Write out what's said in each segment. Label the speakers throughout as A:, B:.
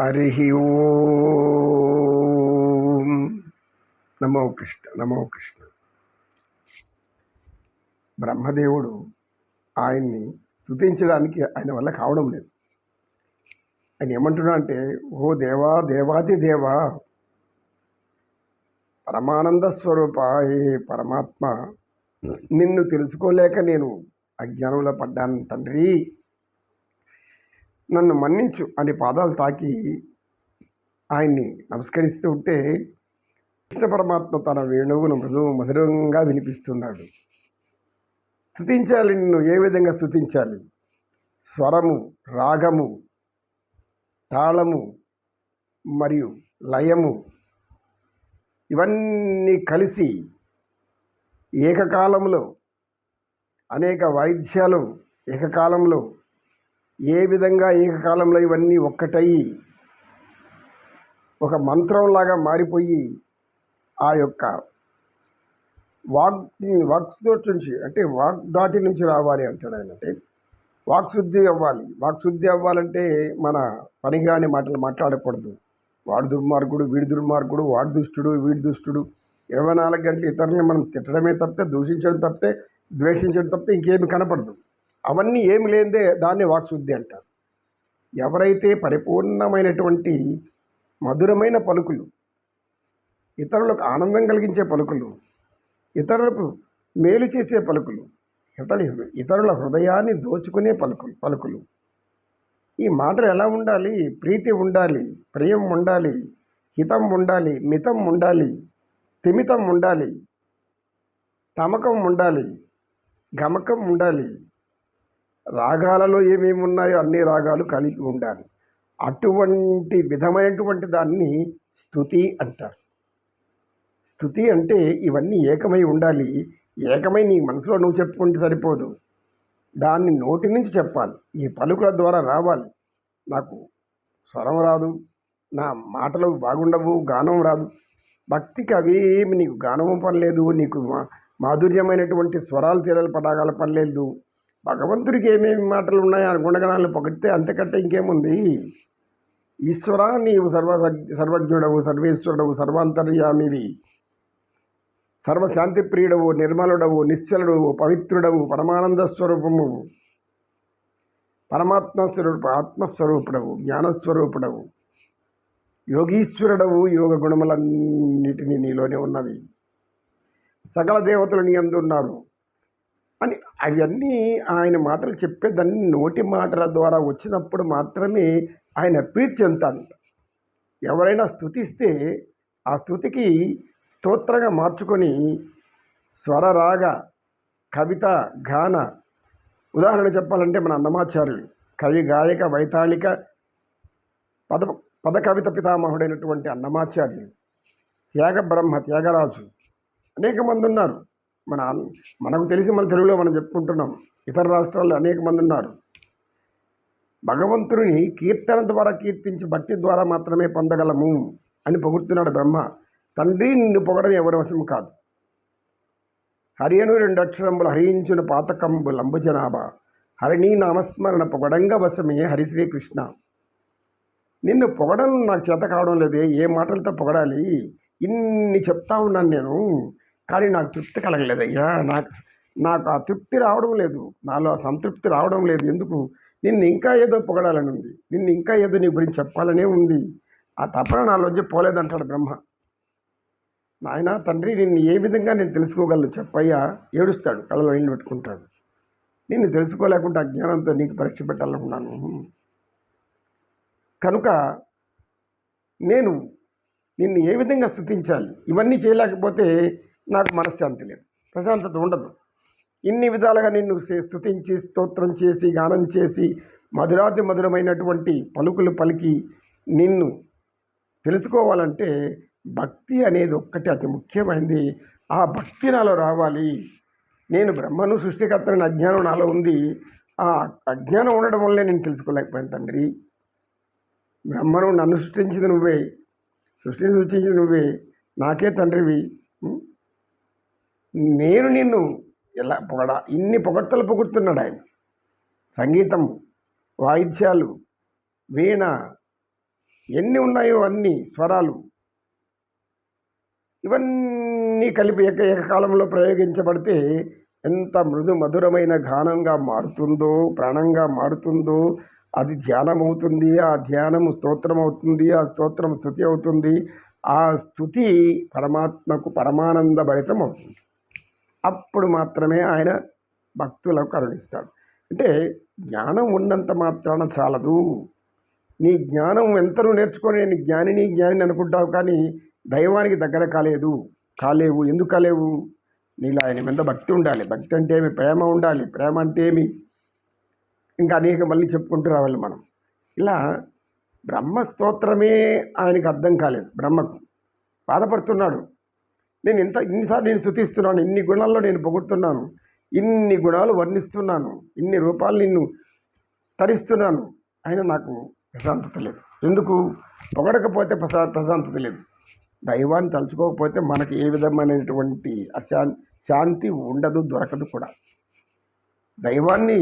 A: హరి ఓం నమో కృష్ణ నమో కృష్ణ బ్రహ్మదేవుడు ఆయన్ని స్థుతించడానికి ఆయన వల్ల కావడం లేదు. ఆయన ఏమంటున్నా అంటే ఓ దేవా దేవాది దేవా పరమానంద స్వరూప ఏ పరమాత్మ. నిన్ను తెలుసుకోలేక నేను అజ్ఞానంలో పడ్డాను తండ్రి. నన్ను మన్నించు అని పాదాలు తాకి ఆయన్ని నమస్కరిస్తూ ఉంటే కృష్ణ పరమాత్మ తన వేణువును మృదు మధురంగా వినిపిస్తున్నాడు. స్థుతించాలి నిన్ను ఏ విధంగా స్థుతించాలి స్వరము రాగము తాళము మరియు లయము ఇవన్నీ కలిసి ఏకకాలంలో అనేక వాయిద్యాలు ఏకకాలంలో ఏ విధంగా ఏకకాలంలో ఇవన్నీ ఒక్కటయ్యి ఒక మంత్రంలాగా మారిపోయి ఆ యొక్క వాక్ వాక్శుద్ధి నుంచి అంటే వాక్ దాటి నుంచి రావాలి అంటాడు ఆయన. అంటే వాక్శుద్ధి అవ్వాలి. వాక్శుద్ధి అవ్వాలంటే మన పనికిరాని మాటలు మాట్లాడకూడదు. వాడు దుర్మార్గుడు వీడి దుర్మార్గుడు వాడు దుష్టుడు వీడి దుష్టుడు. ఇరవై నాలుగు గంటలు ఇతరులని మనం తిట్టడమే తప్పితే దూషించడం తప్పితే ద్వేషించడం తప్పితే ఇంకేమి కనపడదు. అవన్నీ ఏమి లేదే దాన్ని వాక్శుద్ధి అంటారు. ఎవరైతే పరిపూర్ణమైనటువంటి మధురమైన పలుకులు ఇతరులకు ఆనందం కలిగించే పలుకులు ఇతరులకు మేలు చేసే పలుకులు ఇతరుల ఇతరుల హృదయాన్ని దోచుకునే పలుకులు పలుకులు. ఈ మాటలు ఎలా ఉండాలి? ప్రీతి ఉండాలి ప్రియం ఉండాలి హితం ఉండాలి మితం ఉండాలి స్థిమితం ఉండాలి తమకం ఉండాలి గమకం ఉండాలి రాగాలలో ఏమేమి ఉన్నాయో అన్ని రాగాలు కలిపి ఉండాలి. అటువంటి విధమైనటువంటి దాన్ని స్థుతి అంటారు. స్థుతి అంటే ఇవన్నీ ఏకమై ఉండాలి. ఏకమై నీ మనసులో నువ్వు చెప్పుకుంటే సరిపోదు. దాన్ని నోటి నుంచి చెప్పాలి. ఈ పలుకుల ద్వారా రావాలి. నాకు స్వరం రాదు. నా మాటలు బాగుండవు గానం రాదు. భక్తికి అవేమి నీకు గానము పని లేదు నీకు మా మాధుర్యమైనటువంటి స్వరాలు తీరలు పడాగాల పనిలేదు. భగవంతుడికి ఏమేమి మాటలు ఉన్నాయో ఆ గుణగణాలను పొగిడితే అంతకంటే ఇంకేముంది? ఈశ్వర నీవు సర్వ సర్వజ్ఞుడవు సర్వేశ్వరుడవు సర్వాంతర్యామివి. సర్వశాంతి ప్రియుడవు నిర్మలుడవు నిశ్చలుడవు పవిత్రుడవు పరమానంద స్వరూపము. పరమాత్మ స్వరూప ఆత్మస్వరూపుడవు జ్ఞానస్వరూపుడవు. యోగీశ్వరుడవు యోగ గుణములన్నిటినీ నీలోనే ఉన్నవి. సకల దేవతలు నీ అందున్నారు అని అవన్నీ ఆయన మాటలు చెప్పేదాన్ని నోటి మాటల ద్వారా వచ్చినప్పుడు మాత్రమే ఆయన ప్రీతి చెందుతాడంట ఎవరైనా స్థుతిస్తే ఆ స్థుతికి స్తోత్రంగా మార్చుకొని స్వరరాగ కవిత గాన ఉదాహరణ చెప్పాలంటే మన అన్నమాచార్యులు కవి గాయక వైతాళిక పద పద కవిత పితామహుడైనటువంటి అన్నమాచార్యులు త్యాగ బ్రహ్మ త్యాగరాజు అనేక మంది ఉన్నారు. మన మనకు తెలిసి మన తెలుగులో మనం చెప్పుకుంటున్నాం. ఇతర రాష్ట్రాల్లో అనేక మంది ఉన్నారు. భగవంతుని కీర్తన ద్వారా కీర్తించి భక్తి ద్వారా మాత్రమే పొందగలము అని పొగుడుతున్నాడు బ్రహ్మ. తండ్రి నిన్ను పొగడం ఎవరి వశం కాదు. హరియను రెండు అక్షరములు హరించిన పాతకంబు లంబుజనాభ హరిణీ నామస్మరణ పొగడంగా వశమే హరిశ్రీకృష్ణ. నిన్ను పొగడం నాకు చేత కావడం లేదే ఏ మాటలతో పొగడాలి? ఇన్ని చెప్తా ఉన్నాను నేను. కానీ నాకు తృప్తి కలగలేదయ్యా నాకు నాకు ఆ తృప్తి రావడం లేదు. నాలో ఆ సంతృప్తి రావడం లేదు. ఎందుకు? నిన్ను ఇంకా ఏదో పొగడాలని ఉంది. నిన్ను ఇంకా ఏదో నీ గురించి చెప్పాలనే ఉంది. ఆ తపన నాలోంచి పోలేదంటాడు బ్రహ్మ. నాయన తండ్రి నిన్ను ఏ విధంగా నేను తెలుసుకోగలను చెప్పయ్యా? ఏడుస్తాడు. కళ్ళలో నీళ్ళు పెట్టుకుంటాడు. నిన్ను తెలుసుకోలేకుండా అజ్ఞానంతో నీకు పరీక్ష పెట్టాలనుకున్నాను. కనుక నేను నిన్ను ఏ విధంగా స్థుతించాలి ఇవన్నీ చేయలేకపోతే నాకు మనశ్శాంతి లేదు. ప్రశాంతత ఉండదు. ఇన్ని విధాలుగా నిన్ను స్థుతించి స్తోత్రం చేసి గానం చేసి మధురాతి మధురమైనటువంటి పలుకులు పలికి నిన్ను తెలుసుకోవాలంటే భక్తి అనేది ఒక్కటి అతి ముఖ్యమైనది ఆ భక్తి నాలో రావాలి. నేను బ్రహ్మను సృష్టికర్తని అజ్ఞానం నాలో ఉంది. ఆ అజ్ఞానం ఉండడం వల్లే నేను తెలుసుకోలేకపోయాను తండ్రి. బ్రహ్మను నన్ను సృష్టించింది నువ్వే. సృష్టిని సృష్టించింది నువ్వే. నాకే తండ్రివి. నేను నిన్ను ఎలా పొగడ ఇన్ని పొగడ్తలు పొగుడుతున్నాడు ఆయన. సంగీతం వాయిద్యాలు వీణ ఎన్ని ఉన్నాయో అన్ని స్వరాలు ఇవన్నీ కలిపి ఏక ఏకకాలంలో ప్రయోగించబడితే ఎంత మృదు మధురమైన గానంగా మారుతుందో ప్రాణంగా మారుతుందో అది ధ్యానం అవుతుంది ఆ ధ్యానము స్తోత్రం అవుతుంది ఆ స్తోత్రం స్థుతి అవుతుంది ఆ స్థుతి పరమాత్మకు పరమానంద భరితం అవుతుంది అప్పుడు మాత్రమే ఆయన భక్తులకు కరుణిస్తాడు. అంటే జ్ఞానం ఉన్నంత మాత్రాన చాలదు. నీ జ్ఞానం ఎంతను నేర్చుకొని నేను జ్ఞానిని జ్ఞానిని అనుకుంటావు కానీ దైవానికి దగ్గర కాలేదు. కాలేవు. ఎందుకు కాలేవు? నీలో ఆయన మీద భక్తి ఉండాలి. భక్తి అంటే ఏమి? ప్రేమ ఉండాలి. ప్రేమ అంటే ఏమి? ఇంకా అనేక మళ్ళీ చెప్పుకుంటూ రావాలి మనం. ఇలా బ్రహ్మ స్తోత్రమే ఆయనకు అర్థం కాలేదు. బ్రహ్మకు. బాధపడుతున్నాడు. నేను ఇంత ఇన్నిసార్లు నేను శుతిస్తున్నాను ఇన్ని గుణాల్లో నేను పొగుడుతున్నాను ఇన్ని గుణాలు వర్ణిస్తున్నాను ఇన్ని రూపాలు నిన్ను తరిస్తున్నాను. అయినా నాకు ప్రశాంతత లేదు. ఎందుకు? పొగడకపోతే ప్రశా ప్రశాంతత లేదు. దైవాన్ని తలుచుకోకపోతే మనకి ఏ విధమైనటువంటి అశాం శాంతి ఉండదు దొరకదు కూడా. దైవాన్ని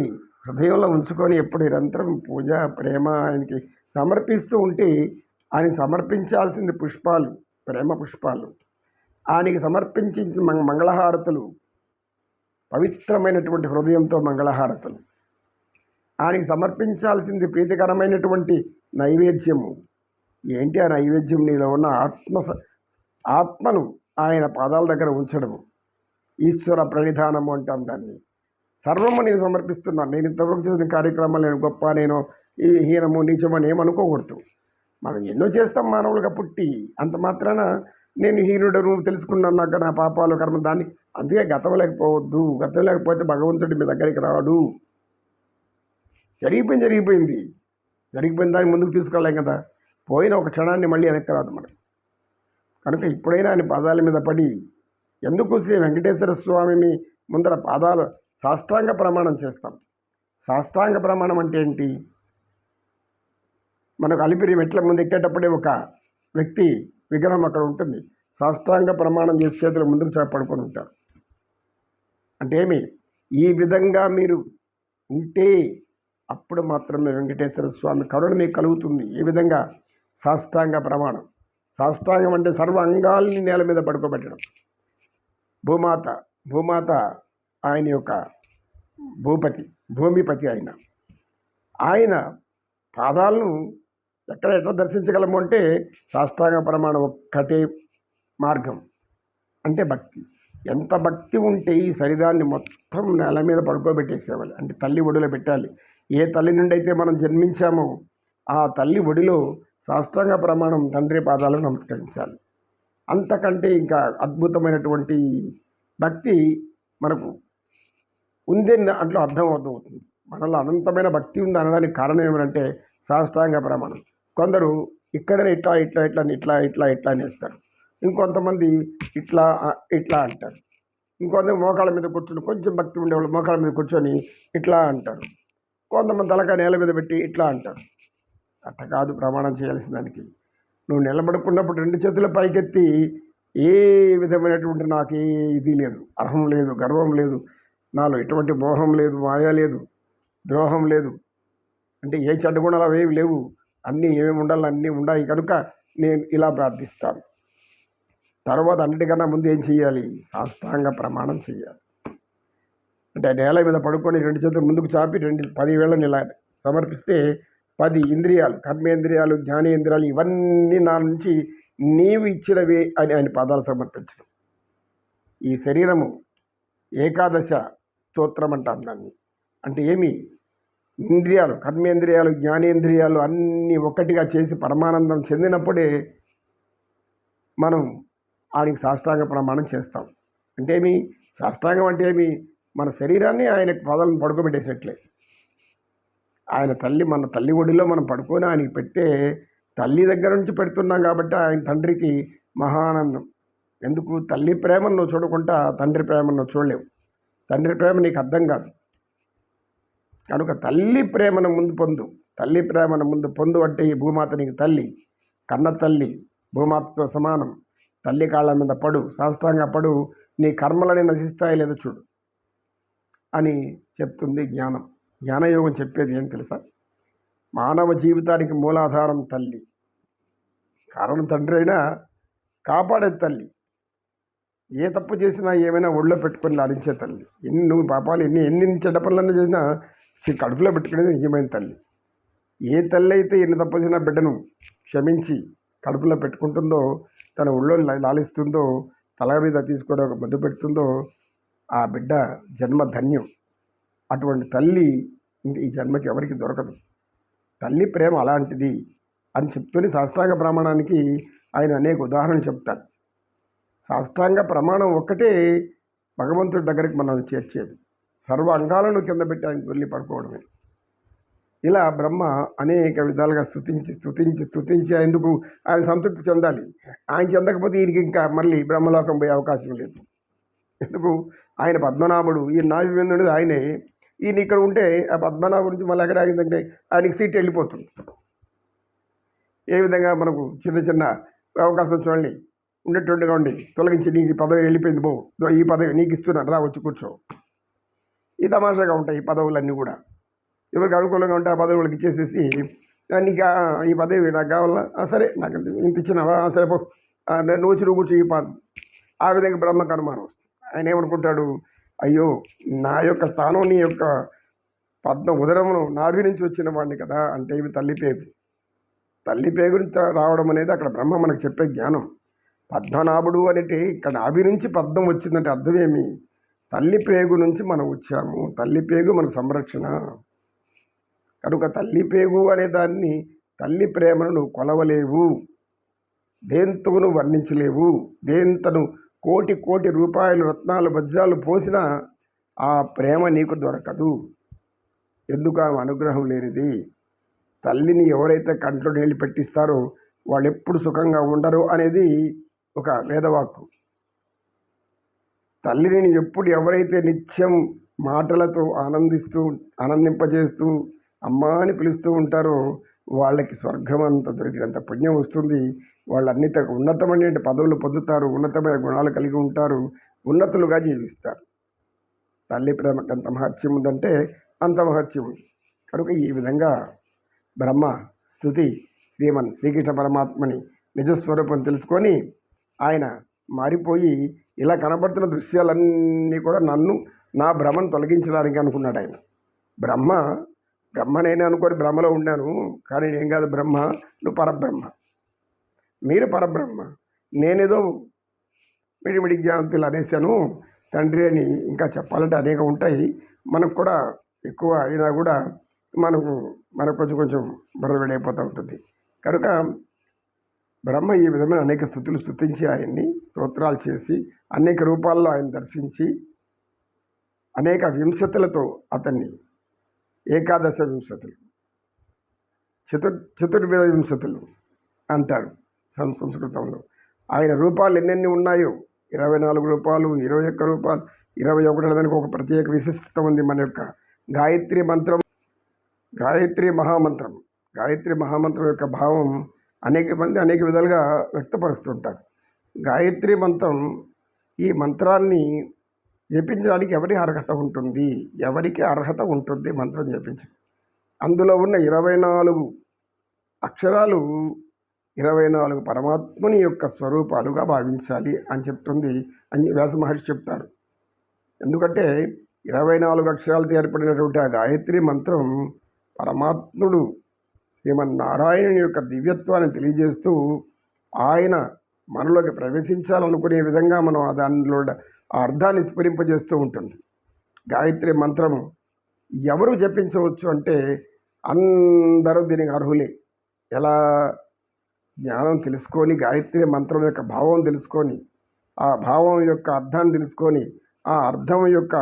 A: హృదయంలో ఉంచుకొని ఎప్పుడు నిరంతరం పూజ ప్రేమ ఆయనకి సమర్పిస్తూ ఉంటే ఆయన సమర్పించాల్సింది పుష్పాలు ప్రేమ పుష్పాలు. ఆయనకి సమర్పించి మంగళహారతులు పవిత్రమైనటువంటి హృదయంతో మంగళహారతులు. ఆయనకి సమర్పించాల్సింది ప్రీతికరమైనటువంటి నైవేద్యము. ఏంటి ఆ నైవేద్యం? నీలో ఉన్న ఆత్మ ఆత్మను ఆయన పాదాల దగ్గర ఉంచడము. ఈశ్వర ప్రణిధానము అంటాం దాన్ని. సర్వము నేను సమర్పిస్తున్నాను నేను ఇంతవరకు చేసిన కార్యక్రమాలు నేను గొప్ప నేను ఈ హీనము నీచము అని ఏమనుకోకూడదు. మనం ఎన్నో చేస్తాం మానవులుగా పుట్టి అంత మాత్రాన నేను హీనుడను తెలుసుకున్నాను నాకు నా పాపాలు కర్మ దాన్ని. అందుకే గతం లేకపోవద్దు గతం లేకపోతే భగవంతుడి మీ దగ్గరికి రాడు. జరిగిపోయింది జరిగిపోయింది. జరిగిపోయిన దాన్ని ముందుకు తీసుకెళ్ళాం కదా. పోయిన ఒక క్షణాన్ని మళ్ళీ వెనక్కి రాదు మనం. కనుక ఇప్పుడైనా ఆయన పాదాల మీద పడి ఎందుకు శ్రీ వెంకటేశ్వర స్వామిని ముందర పాదాలు సాష్టాంగ ప్రమాణం చేస్తాం? సాష్టాంగ ప్రమాణం అంటే ఏంటి? మనకు అలిపిరి మెట్ల ముందు ఎక్కేటప్పుడే ఒక వ్యక్తి విగ్రహం అక్కడ ఉంటుంది. సాష్టాంగ ప్రమాణం చేసి చేతులు ముందుకు చేపడుకొని పడుకొని ఉంటారు. అంటే ఏమి? ఈ విధంగా మీరు ఉంటే అప్పుడు మాత్రమే వెంకటేశ్వర స్వామి కరుణ మీకు కలుగుతుంది. ఏ విధంగా సాష్టాంగ ప్రమాణం. సాష్టాంగం అంటే సర్వ అంగాల్ని నేల మీద పడుకోబెట్టడం. భూమాత భూమాత ఆయన యొక్క భూపతి భూమిపతి ఆయన. ఆయన పాదాలను ఎక్కడ ఎట్లా దర్శించగలము అంటే సాష్టాంగ ప్రమాణం ఒక్కటే మార్గం. అంటే భక్తి. ఎంత భక్తి ఉంటే ఈ శరీరాన్ని మొత్తం నేల మీద పడుకోబెట్టేసేవాలి అంటే తల్లి ఒడిలో పెట్టాలి. ఏ తల్లి నుండి అయితే మనం జన్మించామో ఆ తల్లి ఒడిలో సాష్టాంగ ప్రమాణం తండ్రి పాదాలను నమస్కరించాలి. అంతకంటే ఇంకా అద్భుతమైనటువంటి భక్తి మనకు ఉంది దాంట్లో అర్థం అవుతుంది. మనలో అనంతమైన భక్తి ఉంది అనడానికి కారణం ఏమంటే సాష్టాంగ ప్రమాణం. కొందరు ఇక్కడనే ఇట్లా ఇట్లా ఇట్లా అని ఇట్లా ఇట్లా ఇట్లా అనేస్తారు. ఇంకొంతమంది ఇట్లా ఇట్లా అంటారు. ఇంకొంతమంది మోకాళ్ళ మీద కూర్చొని కొంచెం భక్తి ఉండేవాళ్ళు మోకాళ్ళ మీద కూర్చొని ఇట్లా అంటారు. కొంతమంది తలక నేల మీద పెట్టి ఇట్లా అంటారు. అట్ట కాదు ప్రమాణం చేయాల్సిన దానికి. నువ్వు నిలబడుకున్నప్పుడు రెండు చేతుల పైకెత్తి ఏ విధమైనటువంటి నాకు ఏ ఇది లేదు. అర్హం లేదు గర్వం లేదు. నాలో ఎటువంటి మోహం లేదు మాయ లేదు ద్రోహం లేదు. అంటే ఏ చెడ్డ గుణాలు అవేవి లేవు. అన్నీ ఏమేమి ఉండాలో అన్నీ ఉన్నాయి కనుక నేను ఇలా ప్రార్థిస్తాను. తర్వాత అన్నిటికన్నా ముందు ఏం చేయాలి సాష్టాంగ ప్రమాణం చేయాలి అంటే నేల మీద పడుకొని రెండు చేతులు ముందుకు చాపి రెండు పదివేలను ఇలా సమర్పిస్తే పది ఇంద్రియాలు కర్మేంద్రియాలు జ్ఞానేంద్రియాలు ఇవన్నీ నా నుంచి నీవు ఇచ్చినవే అని ఆయన పాదాలు సమర్పించడం. ఈ శరీరము ఏకాదశ స్తోత్రం అంటాం దాన్ని. అంటే ఏమి? ఇంద్రియాలు కర్మేంద్రియాలు జ్ఞానేంద్రియాలు అన్నీ ఒక్కటిగా చేసి పరమానందం చెందినప్పుడే మనం ఆయనకి సాష్టాంగ ప్రమాణం చేస్తాం. అంటే ఏమి సాష్టాంగం అంటే ఏమి? మన శరీరాన్ని ఆయన పాదాలను పడుకోబెట్టేసినట్లే. ఆయన తల్లి మన తల్లి ఒడిలో మనం పడుకొని ఆయనకి పెడితే తల్లి దగ్గర నుంచి పెడుతున్నాం కాబట్టి ఆయన తండ్రికి మహానందం. ఎందుకు? తల్లి ప్రేమను నువ్వు చూడకుండా తండ్రి ప్రేమను నువ్వు చూడలేవు. తండ్రి ప్రేమ నీకు అర్థం కాదు. కనుక తల్లి ప్రేమను ముందు పొందు. తల్లి ప్రేమను ముందు పొందు అంటే ఈ భూమాత నీకు తల్లి. కన్న తల్లి భూమాతతో సమానం. తల్లి కాళ్ళ మీద పడు. శాస్త్రంగా పడు. నీ కర్మలని నశిస్తాయి లేదో చూడు అని చెప్తుంది జ్ఞానం. జ్ఞానయోగం చెప్పేది ఏం తెలుసా? మానవ జీవితానికి మూలాధారం తల్లి. కారణం తండ్రి అయినా కాపాడే తల్లి. ఏ తప్పు చేసినా ఏమైనా ఒళ్ళో పెట్టుకొని లాడించే తల్లి. ఎన్ని నువ్వు పాపాలు ఎన్ని ఎన్ని చెడ్డ పనులన్నీ చేసినా కడుపులో పెట్టుకునేది నిజమైన తల్లి. ఏ తల్లి అయితే ఎన్ని తప్పు బిడ్డను క్షమించి కడుపులో పెట్టుకుంటుందో తన ఒళ్ళో లాలిస్తుందో తల మీద తీసుకొని ఒక ముద్దు పెడుతుందో ఆ బిడ్డ జన్మ ధన్యం. అటువంటి తల్లి ఇంక ఈ జన్మకి ఎవరికి దొరకదు. తల్లి ప్రేమ అలాంటిది అని చెప్తూనే సాష్టాంగ ప్రమాణానికి ఆయన అనేక ఉదాహరణలు చెప్తాడు సాష్టాంగ ప్రమాణం ఒక్కటే భగవంతుడి దగ్గరికి మనం చేర్చేది. సర్వ అంగాలను కింద పెట్టి వెళ్ళి పడుకోవడమే. ఇలా బ్రహ్మ అనేక విధాలుగా స్థుతించి స్థుతించి స్తుతించి ఎందుకు ఆయన సంతృప్తి చెందాలి? ఆయన చెందకపోతే ఈయనకి ఇంకా మళ్ళీ బ్రహ్మలోకం పోయే అవకాశం లేదు. ఎందుకు? ఆయన పద్మనాభుడు ఈ నాభివేంద్రుడు ఆయనే. ఈయన ఇక్కడ ఉంటే ఆ పద్మనాభ నుంచి మళ్ళీ ఎక్కడ ఆగిందంటే ఆయనకి సీట్ వెళ్ళిపోతుంది. ఏ విధంగా మనకు చిన్న చిన్న అవకాశం చూడండి. ఉండేటట్టుగా ఉండి తొలగించి నీకు పదవి వెళ్ళిపోయింది బో ఈ పదవి నీకు ఇస్తున్నాను. రా వచ్చి కూర్చో. ఈ తమాషాగా ఉంటాయి ఈ పదవులన్నీ కూడా. ఎవరికి అనుకూలంగా ఉంటే ఆ పదవి వాళ్ళకి ఇచ్చేసేసి నీకు ఈ పదవి నాకు కావాలా? సరే నాకు ఇంత- ఇచ్చినావా? సరే పో. "ఆ, నువ్వు వచ్చి నువ్వు కూర్చో ఈ ఆ విధంగా బ్రహ్మకు అనుమానం వస్తుంది. ఆయన ఏమనుకుంటాడు? అయ్యో నా యొక్క స్థానం నీ యొక్క పద్మ ఉదరమును నాభి నుంచి వచ్చిన వాడిని కదా అంటే ఇవి తల్లి పేగు. తల్లి పేగు రావడం అనేది అక్కడ బ్రహ్మ మనకు చెప్పే జ్ఞానం. పద్మనాభుడు అనేటి ఇక్కడ నాభి నుంచి పద్మం వచ్చిందంటే అర్థమేమి తల్లి పేగు నుంచి మనం వచ్చాము. తల్లి పేగు మన సంరక్షణ. కనుక తల్లి పేగు అనే దాన్ని తల్లి ప్రేమను నువ్వు కొలవలేవు. దేంతోను వర్ణించలేవు. దేంతను కోటి కోటి రూపాయలు రత్నాలు వజ్రాలు పోసినా ఆ ప్రేమ నీకు దొరకదు. ఎందుకు? ఆమె అనుగ్రహం లేనిది. తల్లిని ఎవరైతే కంట్లో నీళ్ళు పెట్టిస్తారో వాళ్ళు ఎప్పుడు సుఖంగా ఉండరు అనేది ఒక వేదవాక్కు. తల్లిని ఎప్పుడు ఎవరైతే నిత్యం మాటలతో ఆనందిస్తూ ఆనందింపజేస్తూ అమ్మా అని పిలుస్తూ ఉంటారో వాళ్ళకి స్వర్గం అంత దొరికినంత పుణ్యం వస్తుంది. వాళ్ళు అన్నిత ఉన్నతమైన పదవులు పొందుతారు ఉన్నతమైన గుణాలు కలిగి ఉంటారు ఉన్నతులుగా జీవిస్తారు. తల్లి ప్రేమకు ఎంత మహత్యం ఉందంటే అంత మహత్యం. ఉంది కనుక ఈ విధంగా బ్రహ్మ స్థుతి శ్రీమన్ శ్రీకృష్ణ పరమాత్మని నిజస్వరూపం తెలుసుకొని ఆయన మారిపోయి ఇలా కనబడుతున్న దృశ్యాలన్నీ కూడా నన్ను నా భ్రమను తొలగించడానికి అనుకున్నాడు ఆయన. బ్రహ్మ బ్రహ్మనేనే అనుకొని బ్రహ్మలో ఉన్నాను కానీ నేను కాదు బ్రహ్మ నువ్వు పరబ్రహ్మ. మీరు పరబ్రహ్మ. నేనేదో మిడిమిడి జ్ఞానంతులు అనేసాను తండ్రి అని ఇంకా చెప్పాలంటే అనేక ఉంటాయి. మనకు కూడా ఎక్కువ అయినా కూడా మనకు మనకు కొంచెం కొంచెం బుర్రవిడైపోతూ ఉంటుంది. కనుక బ్రహ్మ ఈ విధమైన అనేక స్థుతులు స్థుతించి ఆయన్ని స్తోత్రాలు చేసి అనేక రూపాల్లో ఆయన దర్శించి అనేక వింశతులతో అతన్ని ఏకాదశ వింశతులు చతుర్ చతుర్విధ వింశతులు అంటారు సం సంస్కృతంలో. ఆయన రూపాలు ఎన్నెన్ని ఉన్నాయో? ఇరవై నాలుగు రూపాయలు ఇరవై ఒక్క రూపాయలు ఇరవై ఒకటి దానికి ఒక ప్రత్యేక విశిష్టత ఉంది మన యొక్క గాయత్రి మంత్రం. గాయత్రి మహామంత్రం. గాయత్రి మహామంత్రం యొక్క భావం అనేక మంది అనేక విధాలుగా వ్యక్తపరుస్తుంటారు. గాయత్రి మంత్రం ఈ మంత్రాన్ని జపించడానికి ఎవరి అర్హత ఉంటుంది? ఎవరికి అర్హత ఉంటుంది మంత్రం జపించడం? అందులో ఉన్న ఇరవై నాలుగు అక్షరాలు ఇరవై నాలుగు పరమాత్ముని యొక్క స్వరూపాలుగా భావించాలి అని చెప్తుంది అని వ్యాస మహర్షి చెప్తారు. ఎందుకంటే ఇరవై నాలుగు అక్షరాలతో ఏర్పడినటువంటి ఆ గాయత్రి మంత్రం పరమాత్ముడు శ్రీమన్నారాయణుని యొక్క దివ్యత్వాన్ని తెలియజేస్తూ ఆయన మనలోకి ప్రవేశించాలనుకునే విధంగా మనం ఆ దానిలో ఆ అర్థాన్ని స్ఫురింపజేస్తూ ఉంటుంది. గాయత్రి మంత్రం ఎవరు జపించవచ్చు అంటే అందరూ దీనికి అర్హులే. ఎలా? జ్ఞానం తెలుసుకొని గాయత్రి మంత్రం యొక్క భావం తెలుసుకొని ఆ భావం యొక్క అర్థాన్ని తెలుసుకొని ఆ అర్థం యొక్క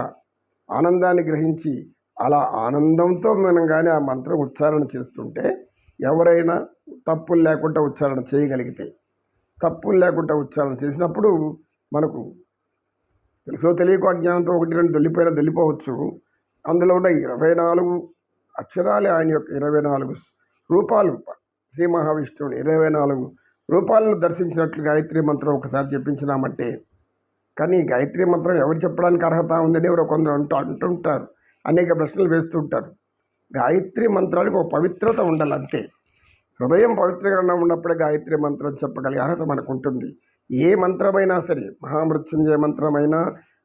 A: ఆనందాన్ని గ్రహించి అలా ఆనందంతో మనం కానీ ఆ మంత్రం ఉచ్చారణ చేస్తుంటే ఎవరైనా తప్పులు లేకుండా ఉచ్చారణ చేయగలిగితే తప్పులు లేకుండా ఉచ్చారణ చేసినప్పుడు మనకు తెలుసో తెలియకో అజ్ఞానంతో ఒకటి రెండు దొల్లిపోయినా దొల్లిపోవచ్చు. అందులో ఉన్న ఇరవై నాలుగు అక్షరాలే ఆయన యొక్క ఇరవై నాలుగు రూపాలు. శ్రీ మహావిష్ణువుని ఇరవై నాలుగు రూపాలను దర్శించినట్లు గాయత్రి మంత్రం ఒకసారి చెప్పించినామంటే కానీ గాయత్రి మంత్రం ఎవరు చెప్పడానికి అర్హత ఉందని ఎవరో కొందరు అంటూ అంటుంటారు. అనేక ప్రశ్నలు వేస్తుంటారు గాయత్రి మంత్రానికి ఒక పవిత్రత ఉండాలి అంతే. హృదయం పవిత్రంగా ఉన్నప్పుడే గాయత్రి మంత్రం చెప్పగలిగే అర్హత మనకు ఉంటుంది. ఏ మంత్రమైనా సరే మహామృత్యుంజయ మంత్రమైనా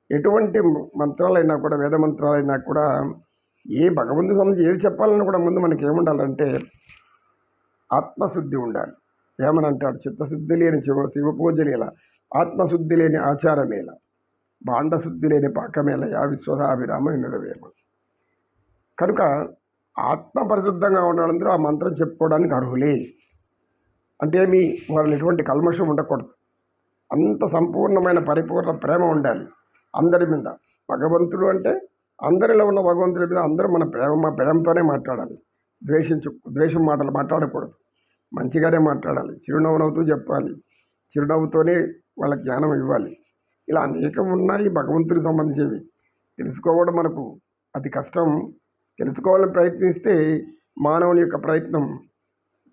A: ఎటువంటి మంత్రాలైనా కూడా వేద మంత్రాలైనా కూడా ఏ భగవంతు సంబంధించి ఏది చెప్పాలన్నా కూడా ముందు మనకి ఏముండాలంటే ఆత్మశుద్ధి ఉండాలి. ఏమని అంటాడు? చిత్తశుద్ధి లేని శివ శివ పూజలేల ఆత్మశుద్ధి లేని ఆచారమేల భాండశుద్ధి లేని పాకమేల యా విశ్వదాభిరామ వినురవేమ కనుక ఆత్మ పరిశుద్ధంగా ఉండాలందరూ ఆ మంత్రం చెప్పుకోవడానికి అర్హులే. అంటే మీ వాళ్ళని ఎటువంటి కల్మషం ఉండకూడదు. అంత సంపూర్ణమైన పరిపూర్ణ ప్రేమ ఉండాలి అందరి మీద. భగవంతుడు అంటే అందరిలో ఉన్న భగవంతుడి మీద అందరూ మన ప్రేమ ప్రేమతోనే మాట్లాడాలి. ద్వేషించు ద్వేషం మాటలు మాట్లాడకూడదు. మంచిగానే మాట్లాడాలి. చిరునవ్వు నవ్వుతూ చెప్పాలి. చిరునవ్వుతోనే వాళ్ళ జ్ఞానం ఇవ్వాలి. ఇలా అనేకం ఉన్నాయి భగవంతుడికి సంబంధించేవి తెలుసుకోవడం మనకు అతి కష్టం. తెలుసుకోవాలని ప్రయత్నిస్తే మానవుని యొక్క ప్రయత్నం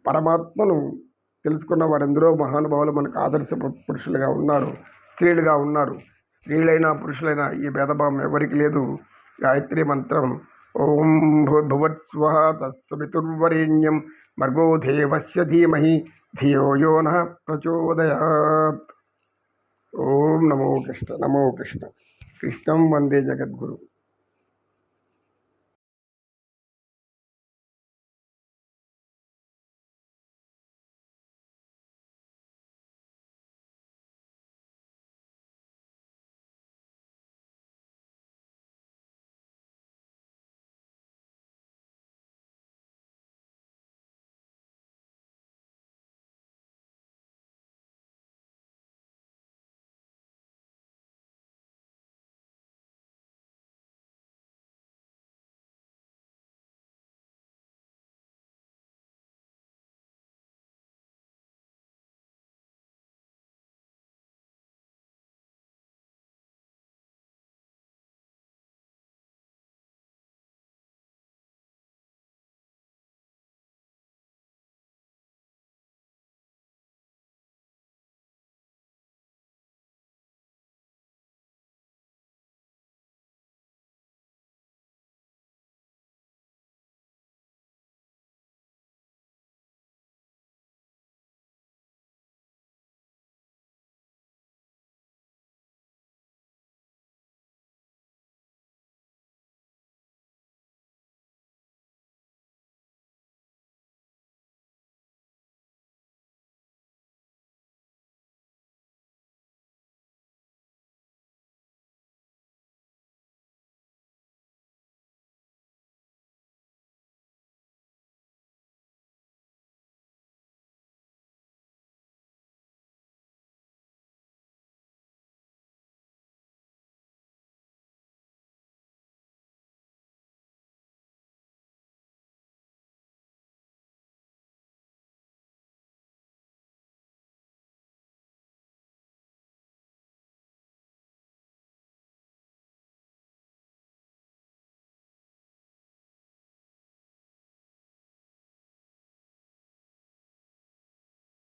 A: పరమాత్మను తెలుసుకున్న వారెందరో మహానుభావులు మనకు ఆదర్శ పు- పురుషులుగా ఉన్నారు స్త్రీలుగా ఉన్నారు. స్త్రీలైనా పురుషులైనా ఈ భేదభావం ఎవరికి లేదు. గాయత్రి మంత్రం ఓం భువత్స్వ తత్సవితుర్వరేణ్యం మర్గో దేవస్య ధీమహి ధియో యోన ప్రచోదయాత్. ఓం నమో కృష్ణ నమో కృష్ణ. కృష్ణం వందే జగద్గురు.